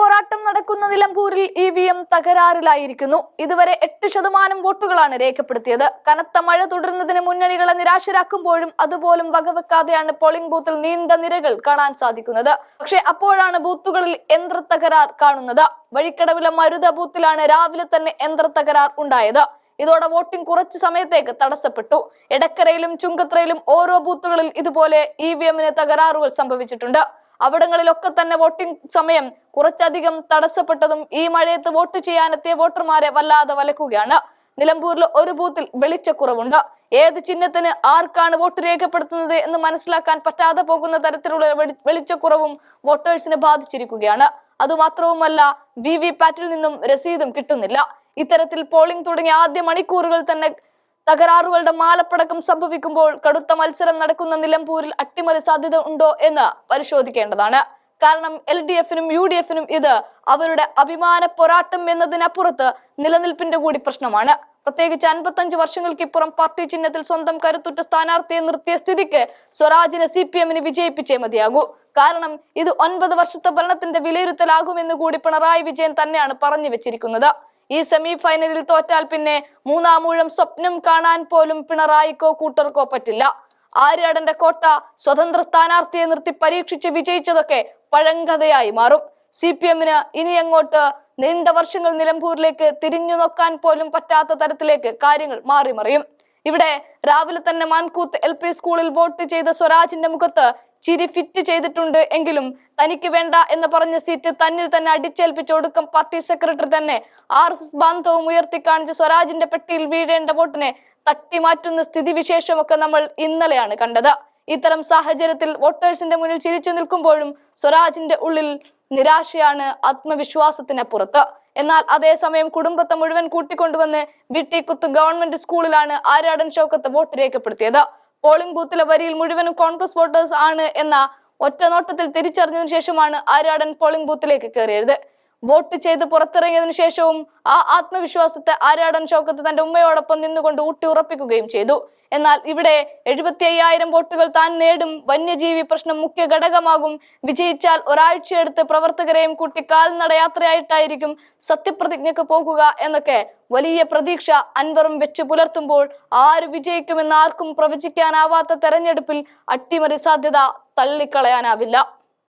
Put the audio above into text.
പോരാട്ടം നടക്കുന്ന നിലമ്പൂരിൽ ഇ വി എം തകരാറിലായിരിക്കുന്നു. ഇതുവരെ എട്ട് ശതമാനം വോട്ടുകളാണ് രേഖപ്പെടുത്തിയത്. കനത്ത മഴ തുടരുന്നതിന് മുന്നണികളെ നിരാശരാക്കുമ്പോഴും അതുപോലും വകവെക്കാതെയാണ് പോളിംഗ് ബൂത്തിൽ നീണ്ട നിരകൾ കാണാൻ സാധിക്കുന്നത്. പക്ഷെ അപ്പോഴാണ് ബൂത്തുകളിൽ യന്ത്ര തകരാർ കാണുന്നത്. വഴിക്കടവിലെ മരുത ബൂത്തിലാണ് രാവിലെ തന്നെ യന്ത്ര തകരാർ ഉണ്ടായത്. ഇതോടെ വോട്ടിംഗ് കുറച്ചു സമയത്തേക്ക് തടസ്സപ്പെട്ടു. എടക്കരയിലും ചുങ്കത്രയിലും ഓരോ ബൂത്തുകളിൽ ഇതുപോലെ ഇ വി എമ്മിന് തകരാറുകൾ സംഭവിച്ചിട്ടുണ്ട്. അവിടങ്ങളിലൊക്കെ തന്നെ വോട്ടിംഗ് സമയം കുറച്ചധികം തടസ്സപ്പെട്ടതും ഈ മഴയത്ത് വോട്ട് ചെയ്യാനെത്തിയ വോട്ടർമാരെ വല്ലാതെ വലക്കുകയാണ്. നിലമ്പൂരിൽ ഒരു ബൂത്തിൽ വെളിച്ചക്കുറവുണ്ട്. ഏത് ചിഹ്നത്തിന് ആർക്കാണ് വോട്ട് രേഖപ്പെടുത്തുന്നത് എന്ന് മനസ്സിലാക്കാൻ പറ്റാതെ പോകുന്ന തരത്തിലുള്ള വെളിച്ചക്കുറവും വോട്ടേഴ്സിനെ ബാധിച്ചിരിക്കുകയാണ്. അതുമാത്രവുമല്ല വി വി പാറ്റിൽ നിന്നും രസീതും കിട്ടുന്നില്ല. ഇത്തരത്തിൽ പോളിംഗ് തുടങ്ങിയ ആദ്യ മണിക്കൂറുകൾ തന്നെ തകരാറുകളുടെ മാലപ്പടക്കം സംഭവിക്കുമ്പോൾ കടുത്ത മത്സരം നടക്കുന്ന നിലമ്പൂരിൽ അട്ടിമറി സാധ്യത ഉണ്ടോ എന്ന് പരിശോധിക്കേണ്ടതാണ്. കാരണം എൽ ഡി എഫിനും യു ഡി എഫിനും ഇത് അവരുടെ അഭിമാന പോരാട്ടം എന്നതിനപ്പുറത്ത് നിലനിൽപ്പിന്റെ കൂടി പ്രശ്നമാണ്. പ്രത്യേകിച്ച് അൻപത്തഞ്ച് വർഷങ്ങൾക്കിപ്പുറം പാർട്ടി ചിഹ്നത്തിൽ സ്വന്തം കരുത്തുറ്റ സ്ഥാനാർത്ഥിയെ നിർത്തിയ സ്ഥിതിക്ക് സ്വരാജിനെ സി പി എമ്മിന് വിജയിപ്പിച്ചേ മതിയാകൂ. കാരണം ഇത് ഒൻപത് വർഷത്തെ ഭരണത്തിന്റെ വിലയിരുത്തലാകുമെന്ന് കൂടി പിണറായി വിജയൻ തന്നെയാണ് പറഞ്ഞു വെച്ചിരിക്കുന്നത്. ഈ സെമി ഫൈനലിൽ തോറ്റാൽ പിന്നെ മൂന്നാമൂഴം സ്വപ്നം കാണാൻ പോലും പിണറായിക്കോ കൂട്ടർക്കോ പറ്റില്ല. ആര്യാടന്റെ കോട്ട സ്വതന്ത്ര സ്ഥാനാർത്ഥിയെ നിർത്തി പരീക്ഷിച്ച് വിജയിച്ചതൊക്കെ പഴങ്കഥയായി മാറും. സി പി എമ്മിന് ഇനി അങ്ങോട്ട് നീണ്ട വർഷങ്ങൾ നിലമ്പൂരിലേക്ക് തിരിഞ്ഞു നോക്കാൻ പോലും പറ്റാത്ത തരത്തിലേക്ക് കാര്യങ്ങൾ മാറി മറിയും ഇവിടെ രാവിലെ തന്നെ മാൻകൂത്ത് എൽ പി സ്കൂളിൽ വോട്ട് ചെയ്ത സ്വരാജിന്റെ മുഖത്ത് ചിരി ഫിറ്റ് ചെയ്തിട്ടുണ്ട് എങ്കിലും തനിക്ക് വേണ്ട എന്ന് പറഞ്ഞ സീറ്റ് തന്നിൽ തന്നെ അടിച്ചേൽപ്പിച്ച ഒടുക്കം പാർട്ടി സെക്രട്ടറി തന്നെ ആർ എസ് എസ് ബാന്ധവും ഉയർത്തി കാണിച്ച് സ്വരാജിന്റെ പെട്ടിയിൽ വീഴേണ്ട വോട്ടിനെ തട്ടിമാറ്റുന്ന സ്ഥിതിവിശേഷമൊക്കെ നമ്മൾ ഇന്നലെയാണ് കണ്ടത്. ഇത്തരം സാഹചര്യത്തിൽ വോട്ടേഴ്സിന്റെ മുന്നിൽ ചിരിച്ചു നിൽക്കുമ്പോഴും സ്വരാജിന്റെ ഉള്ളിൽ നിരാശയാണ് ആത്മവിശ്വാസത്തിന് പുറത്ത്. എന്നാൽ അതേസമയം കുടുംബത്തെ മുഴുവൻ കൂട്ടിക്കൊണ്ടുവന്ന് വിട്ടിക്കുത്ത് ഗവൺമെന്റ് സ്കൂളിലാണ് ആരാടൻ ഷൗക്കത്ത് വോട്ട് രേഖപ്പെടുത്തിയത്. പോളിംഗ് ബൂത്തിലെ വരിയിൽ മുഴുവനും കോൺഗ്രസ് വോട്ടേഴ്സ് ആണ് എന്ന ഒറ്റ നോട്ടത്തിൽ തിരിച്ചറിഞ്ഞതിനു ശേഷമാണ് ആര്യാടൻ പോളിംഗ് ബൂത്തിലേക്ക് കയറിയത്. വോട്ട് ചെയ്ത് പുറത്തിറങ്ങിയതിനു ശേഷവും ആ ആത്മവിശ്വാസത്തെ ആര്യാടൻ ഷൗക്കത്ത് തന്റെ ഉമ്മയോടൊപ്പം നിന്നുകൊണ്ട് ഊട്ടി ഉറപ്പിക്കുകയും ചെയ്തു. എന്നാൽ ഇവിടെ എഴുപത്തി അയ്യായിരം വോട്ടുകൾ താൻ നേടും വന്യജീവി പ്രശ്നം മുഖ്യ ഘടകമാകും. വിജയിച്ചാൽ ഒരാഴ്ചയെടുത്ത് പ്രവർത്തകരെയും കൂട്ടി കാൽനടയാത്രയായിട്ടായിരിക്കും സത്യപ്രതിജ്ഞക്ക് പോകുക എന്നൊക്കെ വലിയ പ്രതീക്ഷ അൻവറും വെച്ച് പുലർത്തുമ്പോൾ ആര് വിജയിക്കുമെന്ന് ആർക്കും പ്രവചിക്കാനാവാത്ത തെരഞ്ഞെടുപ്പിൽ അട്ടിമറി സാധ്യത തള്ളിക്കളയാനാവില്ല.